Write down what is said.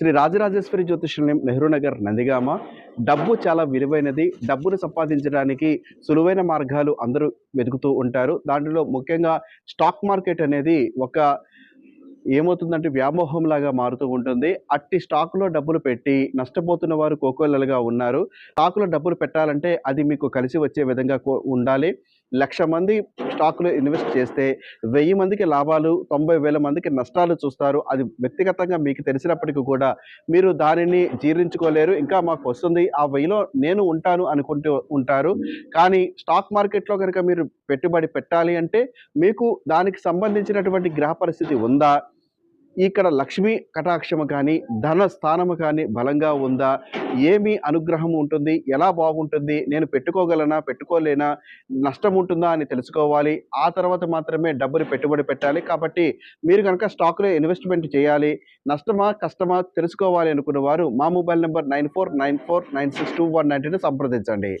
శ్రీ రాజరాజేశ్వరి జ్యోతిష్యం నెహ్రూ నగర్ నందిగామ. డబ్బు చాలా విలువైనది. డబ్బును సంపాదించడానికి సులువైన మార్గాలు అందరూ వెతుకుతూ ఉంటారు. దాంట్లో ముఖ్యంగా స్టాక్ మార్కెట్ అనేది ఒక ఏమవుతుందంటే వ్యామోహం లాగా మారుతూ ఉంటుంది. అట్టి స్టాక్లో డబ్బులు పెట్టి నష్టపోతున్న వారు కోకోలలుగా ఉన్నారు. స్టాక్లో డబ్బులు పెట్టాలంటే అది మీకు కలిసి వచ్చే విధంగా కో- ఉండాలి. లక్ష మంది స్టాకులు ఇన్వెస్ట్ చేస్తే వెయ్యి మందికి లాభాలు తొంభై వేల మందికి నష్టాలు చూస్తారు. అది వ్యక్తిగతంగా మీకు తెలిసినప్పటికీ కూడా మీరు దానిని జీర్ణించుకోలేరు. ఇంకా మాకు వస్తుంది. ఆ వెయ్యిలో నేను ఉంటాను అనుకుంటూ ఉంటారు. కానీ స్టాక్ మార్కెట్లో కనుక మీరు పెట్టుబడి పెట్టాలి అంటే మీకు దానికి సంబంధించినటువంటి గ్రహ పరిస్థితి ఉందా? ఇక్కడ లక్ష్మీ కటాక్షము కానీ ధన స్థానము కానీ బలంగా ఉందా? ఏమి అనుగ్రహం ఉంటుంది? ఎలా బాగుంటుంది? నేను పెట్టుకోగలనా? పెట్టుకోలేనా? నష్టం ఉంటుందా అని తెలుసుకోవాలి. ఆ తర్వాత మాత్రమే డబ్బుని పెట్టుబడి పెట్టాలి. కాబట్టి మీరు కనుక స్టాక్లో ఇన్వెస్ట్మెంట్ చేయాలి. నష్టమా కష్టమా తెలుసుకోవాలి అనుకున్న వారు మా mobile number nine four nine four nine six two one నైన్టీని సంప్రదించండి.